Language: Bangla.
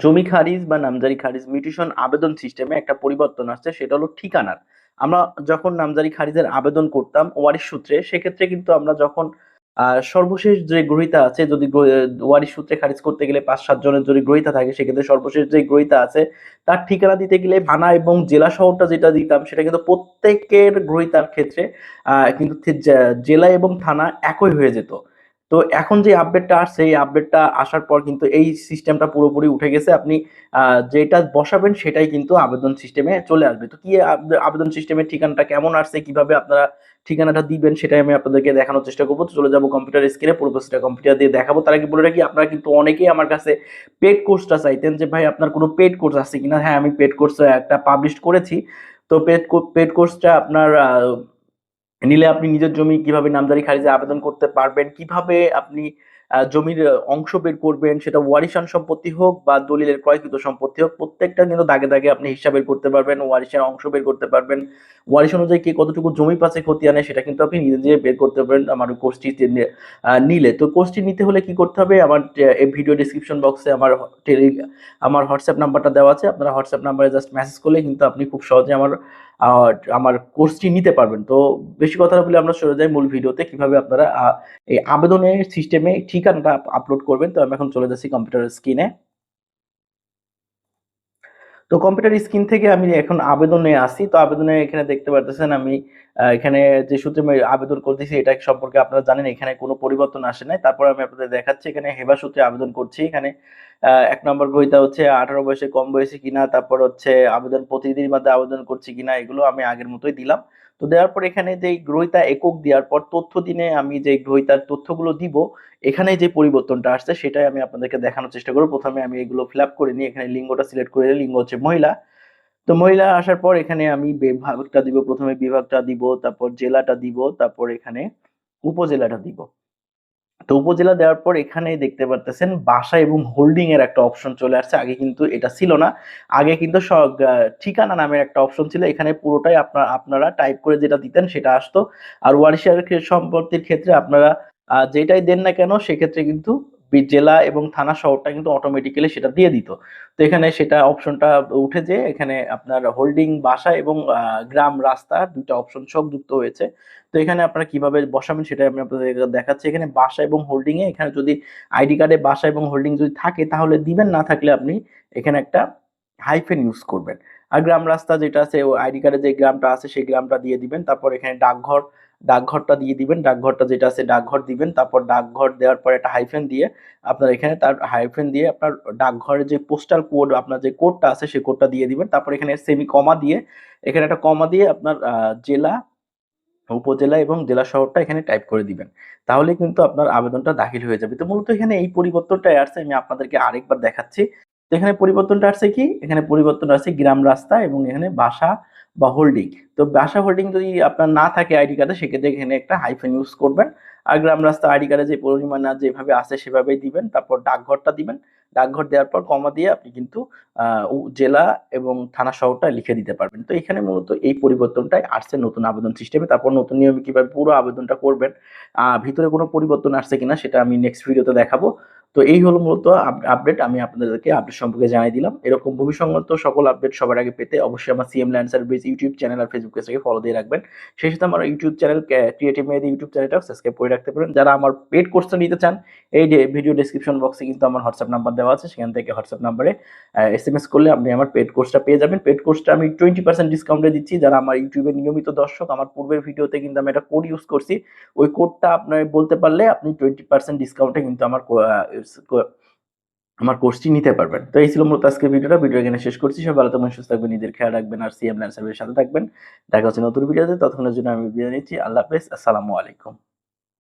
জমি খারিজ বা নামজারি খারিজ মিউটেশন আবেদন সিস্টেমে একটা পরিবর্তন আসছে, সেটা হলো ঠিকানার। আমরা যখন নামজারি খারিজের আবেদন করতাম ওয়ারিশ সূত্রে, সেক্ষেত্রে কিন্তু আমরা যখন সর্বশেষ যে গ্রহিতা আছে, যদি ওয়ারিশ সূত্রে খারিজ করতে গেলে পাঁচ, সাত জনের যদি গ্রহিতা থাকে, সেক্ষেত্রে সর্বশেষ যে গ্রহিতা আছে, তার ঠিকানা দিতে গেলে থানা এবং জেলা শহরটা যেটা দিতাম, সেটা কিন্তু প্রত্যেকের গ্রহিতার ক্ষেত্রে কিন্তু জেলা এবং থানা একই হয়ে যেত। তো এখন যে আপডেটটা আসছে, এই আপডেটটা আসার পর কিন্তু এই সিস্টেমটা পুরোপুরি উঠে গেছে। আপনি যেটা বসাবেন সেটাই কিন্তু আবেদন সিস্টেমে চলে আসবে। তো কি আবেদন সিস্টেমের ঠিকানাটা কেমন আসছে, কীভাবে আপনারা ঠিকানাটা দিবেন সেটাই আমি আপনাদেরকে দেখানোর চেষ্টা করব। তো চলে যাব কম্পিউটার স্ক্রিনে পুরো প্রসেসটা কম্পিউটার দিয়ে দেখাবো। তার আগে বলে রাখি, আপনারা কিন্তু অনেকেই আমার কাছে পেড কোর্সটা চাইতেন যে, ভাই, আপনার কোনো পেড কোর্স আছে কিনা? হ্যাঁ আমি পেড কোর্স একটা পাবলিশ করেছি। তো পেড পেড কোর্সটা আপনার নিলে আপনি নিজের জমি কীভাবে নামজারি খারিজে আবেদন করতে পারবেন? কীভাবে আপনি জমির অংশ বের করবেন? সেটা ওয়ারিশান সম্পত্তি হোক বা দলিলের ক্রয়কৃত সম্পত্তি হোক, প্রত্যেকটা কিন্তু দাগে দাগে আপনি হিসাব বের করতে পারবেন, ওয়ারিশের অংশ বের করতে পারবেন। ওয়ারিশ অনুযায়ী কে কতটুকু জমি পাশে ক্ষতি আনে সেটা কিন্তু আপনি নিজে নিজে বের করতে পারবেন আমার কোর্সটি নিলে। তো কোর্সটি নিতে হলে কি করতে হবে? আমার এই ভিডিও ডিসক্রিপশন বক্সে আমার টেলি, আমার হোয়াটসঅ্যাপ নাম্বারটা দেওয়া আছে। আপনারা হোয়াটসঅ্যাপ নাম্বারে জাস্ট মেসেজ করলে কিন্তু আপনি খুব সহজে আমার আমার কোর্সটি নিতে পারবেন। তো বেশি কথা বলে আমরা চলে যাই মূল ভিডিওতে কীভাবে আপনারা এই আবেদনের সিস্টেমে ঠিকানাটা আপলোড করবেন। তো আমি এখন চলে যাচ্ছি কম্পিউটার স্ক্রিনে তো কম্পিউটার স্ক্রিন থেকে আমি এখন আবেদনে আসি তো আবেদনে এখানে দেখতে পারতেছেন আমি এখানে যে সূত্রে আবেদন করতেছি এটা সম্পর্কে আপনারা জানেন, এখানে কোনো পরিবর্তন আসে নাই। তারপর আমি আপনাদের দেখাচ্ছি, এখানে হেবা সূত্রে আবেদন করছি। এখানে এক নম্বর গ্রহিতা হচ্ছে আঠারো বয়সে কম বয়সী কিনা, তারপর হচ্ছে আবেদন প্রতিদিনের মধ্যে আবেদন করছি কিনা, এগুলো আমি আগের মতোই দিলাম। তো দেওয়ার পর এখানে যে গ্রহিতা একক দেওয়ার পর তথ্য দিনে আমি যে গ্রহিতার তথ্যগুলো দিব, এখানে যে পরিবর্তনটা আসছে সেটাই আমি আপনাদেরকে দেখানোর চেষ্টা করব। প্রথমে আমি এগুলো ফিল আপ করে নিই এখানে লিঙ্গটা সিলেক্ট করে লিঙ্গ হচ্ছে মহিলা। তো মহিলা আসার পর এখানে আমি বিভাগটা দিব। প্রথমে বিভাগটা দিব, তারপর জেলাটা দিব, তারপর এখানে উপজেলাটা দিব। তো উপজেলা দেওয়ার পর এখানে দেখতে পারতেছেন বাসা এবং হোল্ডিং এর একটা অপশন চলে আসছে। আগে কিন্তু এটা ছিল না। আগে কিন্তু ঠিকানা নামের একটা অপশন ছিল। এখানে পুরোটাই আপনার, আপনারা টাইপ করে যেটা দিতেন সেটা আসতো। আর ওয়ারিশার সম্পত্তির ক্ষেত্রে আপনারা যেটাই দেন না কেন, সেক্ষেত্রে কিন্তু জেলা এবং থানা শহরটা কিন্তু অটোমেটিক্যালি সেটা দিয়ে দিত। তো এখানে সেটা অপশনটা উঠে যে এখানে আপনার হোল্ডিং বাসা এবং গ্রাম, রাস্তা দুইটা অপশন সব যুক্ত হয়েছে। তো এখানে আপনারা কীভাবে বসাবেন সেটা আমি আপনাদের দেখাচ্ছি। এখানে বাসা এবং হোল্ডিং এ এখানে যদি আইডি কার্ডে বাসা এবং হোল্ডিং যদি থাকে তাহলে দিবেন, না থাকলে আপনি এখানে একটা হাইফেন ইউজ করবেন। আর গ্রাম রাস্তা যেটা আছে আইডি কার্ডে যে গ্রামটা আছে, সেই গ্রামটা দিয়ে দিবেন। তারপর এখানে ডাকঘর, ডাকঘরটা দিয়ে দিবেন। ডাকঘরটা যেটা আছে, ডাকঘর দিবেন। তারপর ডাকঘর দেওয়ার পর একটা হাইফেন দিয়ে আপনার এখানে তার হাইফেন দিয়ে আপনার ডাকঘরের যে পোস্টাল কোড আপনার যে কোডটা আছে, সেই কোডটা দিয়ে দিবেন। তারপর এখানে সেমি কমা দিয়ে, এখানে একটা কমা দিয়ে আপনার জেলা, উপজেলা এবং জেলা শহরটা এখানে টাইপ করে দিবেন। তাহলে কিন্তু আপনার আবেদনটা দাখিল হয়ে যাবে। তো মূলত এখানে এই পরিবর্তনটাই আসছে। আমি আপনাদেরকে আরেকবার দেখাচ্ছি। এখানে পরিবর্তনটা আসছে কি? এখানে পরিবর্তন আসছে গ্রাম রাস্তা এবং এখানে বাসা বা হোল্ডিং তো বাসা হোল্ডিং যদি আপনার না থাকে আইডি কার্ডে সেক্ষেত্রে এখানে একটা হাইফেন ইউজ করবেন। আর গ্রাম রাস্তা আইডি কার্ডে যে পরিমাণ যেভাবে আছে সেভাবেই দিবেন। তারপর ডাকঘরটা দিবেন। ডাকঘর দেওয়ার পর কমা দিয়ে আপনি কিন্তু জেলা এবং থানা শহরটা লিখে দিতে পারবেন। তো এখানে মূলত এই পরিবর্তনটাই আসছে নতুন আবেদন সিস্টেমে তারপর নতুন নিয়মে কীভাবে পুরো আবেদনটা করবেন ভিতরে কোনো পরিবর্তন আসছে কিনা সেটা আমি নেক্সট ভিডিওতে দেখাবো। তো এই হলো মূলত আপডেট আমি আপনাদেরকে আপডেট সম্পর্কে জানিয়ে দিলাম। এরকম ভবিষ্যৎ সকল আপডেট সবার আগে পেতে অবশ্যই আমার CM land service YouTube channel আর ফেসবুক পেজটাকে ফলো দিয়ে রাখবেন। সেই সাথে আমার ইউটিউব চ্যানেল ক্রিয়েটিভ মেয়েদের ইউটিউব চ্যানেলটাও সাবস্ক্রাইব করে রাখতে পারেন। যারা আমার পেড কোর্সটা নিতে চান, এই ভিডিও ডিসক্রিপশন বক্সে কিন্তু আমার হোয়াটসঅ্যাপ নাম্বার দেওয়া আছে। সেখান থেকে হোয়াটসঅ্যাপ নাম্বারে এস এম এস করলে আপনি আমার পেড কোর্সটা পেয়ে যাবেন। পেড কোর্সটা আমি টোয়েন্টি পার্সেন্ট ডিসকাউন্টে দিচ্ছি। যারা আমার ইউটিউবের নিয়মিত দর্শক, আমার পূর্বের ভিডিওতে কিন্তু আমি একটা কোড ইউজ করছি। ওই কোডটা আপনার বলতে পারলে আপনি টোয়েন্টি পার্সেন্ট ডিসকাউন্টে কিন্তু আমার আমার কোর্সটি নিতে পারবেন। তো এই ছিল মূলত আজকের ভিডিওটা। ভিডিও এখানে শেষ করছি। সব ভালো থাকবেন, সুস্থ থাকবেন, নিজের খেয়াল রাখবেন আর সিএম ল্যান্ড সার্ভিসের সাথে থাকবেন। দেখা হচ্ছে নতুন ভিডিওতে। ততক্ষণের জন্য আমি বিদায় নিচ্ছি। আল্লাহ হাফেজ। আসসালামু আলাইকুম।